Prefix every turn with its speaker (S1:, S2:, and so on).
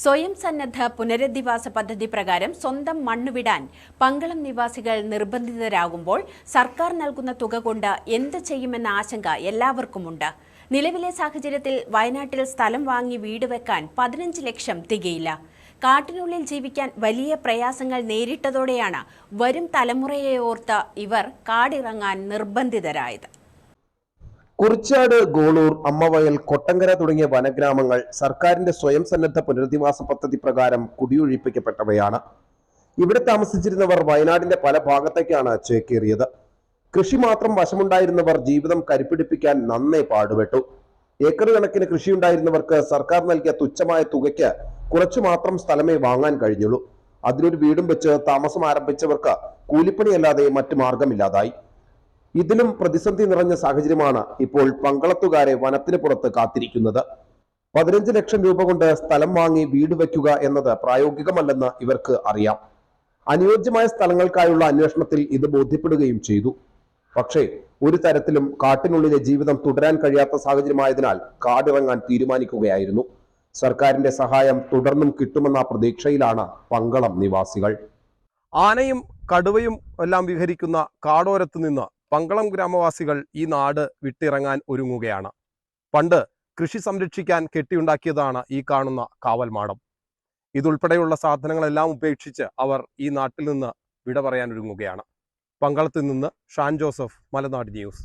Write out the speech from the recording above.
S1: സ്വയം സന്നദ്ധ പുനരധിവാസ പദ്ധതി പ്രകാരം സ്വന്തം മണ്ണുവിടാൻ പങ്കളം നിവാസികൾ നിർബന്ധിതരാകുമ്പോൾ സർക്കാർ നൽകുന്ന തുക കൊണ്ട് എന്ത് ചെയ്യുമെന്ന ആശങ്ക എല്ലാവർക്കുമുണ്ട്. നിലവിലെ സാഹചര്യത്തിൽ വയനാട്ടിൽ സ്ഥലം വാങ്ങി വീട് വെക്കാൻ പതിനഞ്ച് ലക്ഷം തികയില്ല. കാട്ടിനുള്ളിൽ ജീവിക്കാൻ വലിയ പ്രയാസങ്ങൾ നേരിട്ടതോടെയാണ് വരും തലമുറയെ ഓർത്ത് ഇവർ കാടിറങ്ങാൻ നിർബന്ധിതരായത്.
S2: കുറിച്ചാട് ഗോളൂർ അമ്മവയൽ കൊട്ടങ്കര തുടങ്ങിയ വനഗ്രാമങ്ങൾ സർക്കാരിന്റെ സ്വയം സന്നദ്ധ പുനരധിവാസ പദ്ധതി പ്രകാരം കുടിയൊഴിപ്പിക്കപ്പെട്ടവയാണ്. ഇവിടെ താമസിച്ചിരുന്നവർ വയനാടിന്റെ പല ഭാഗത്തേക്കാണ് ചേക്കേറിയത്. കൃഷി മാത്രം വശമുണ്ടായിരുന്നവർ ജീവിതം കരുപ്പിടിപ്പിക്കാൻ നന്നേ പാടുപെട്ടു. ഏക്കർ കണക്കിന് കൃഷിയുണ്ടായിരുന്നവർക്ക് സർക്കാർ നൽകിയ തുച്ഛമായ തുകയ്ക്ക് കുറച്ചു മാത്രം സ്ഥലമേ വാങ്ങാൻ കഴിഞ്ഞുള്ളൂ. അതിനൊരു വീടും വെച്ച് താമസം ആരംഭിച്ചവർക്ക് കൂലിപ്പണിയല്ലാതെ മറ്റു മാർഗമില്ലാതായി. ഇതിലും പ്രതിസന്ധി നിറഞ്ഞ സാഹചര്യമാണ് ഇപ്പോൾ പങ്കളത്തുകാരെ വനത്തിന് പുറത്ത് കാത്തിരിക്കുന്നത്. പതിനഞ്ച് ലക്ഷം രൂപ കൊണ്ട് സ്ഥലം വാങ്ങി വീട് വയ്ക്കുക എന്നത് പ്രായോഗികമല്ലെന്ന് ഇവർക്ക് അറിയാം. അനുയോജ്യമായ സ്ഥലങ്ങൾക്കായുള്ള അന്വേഷണത്തിൽ ഇത് ബോധ്യപ്പെടുകയും ചെയ്തു. പക്ഷേ ഒരു തരത്തിലും കാട്ടിനുള്ളിലെ ജീവിതം തുടരാൻ കഴിയാത്ത സാഹചര്യമായതിനാൽ കാടിറങ്ങാൻ തീരുമാനിക്കുകയായിരുന്നു. സർക്കാരിന്റെ സഹായം തുടർന്നും കിട്ടുമെന്ന പ്രതീക്ഷയിലാണ് പങ്കളം നിവാസികൾ.
S3: ആനയും കടുവയും എല്ലാം വിഹരിക്കുന്ന കാടോരത്ത് നിന്ന് പങ്കളം ഗ്രാമവാസികൾ ഈ നാട് വിട്ടിറങ്ങാൻ ഒരുങ്ങുകയാണ്. പണ്ട് കൃഷി സംരക്ഷിക്കാൻ കെട്ടിയുണ്ടാക്കിയതാണ് ഈ കാണുന്ന കാവൽമാടം ഇതുൾപ്പെടെയുള്ള സാധനങ്ങളെല്ലാം ഉപേക്ഷിച്ച് അവർ ഈ നാട്ടിൽ നിന്ന് വിട പറയാൻ ഒരുങ്ങുകയാണ്. പങ്കളത്തിൽ നിന്ന് ഷാൻ ജോസഫ് മലനാട് ന്യൂസ്.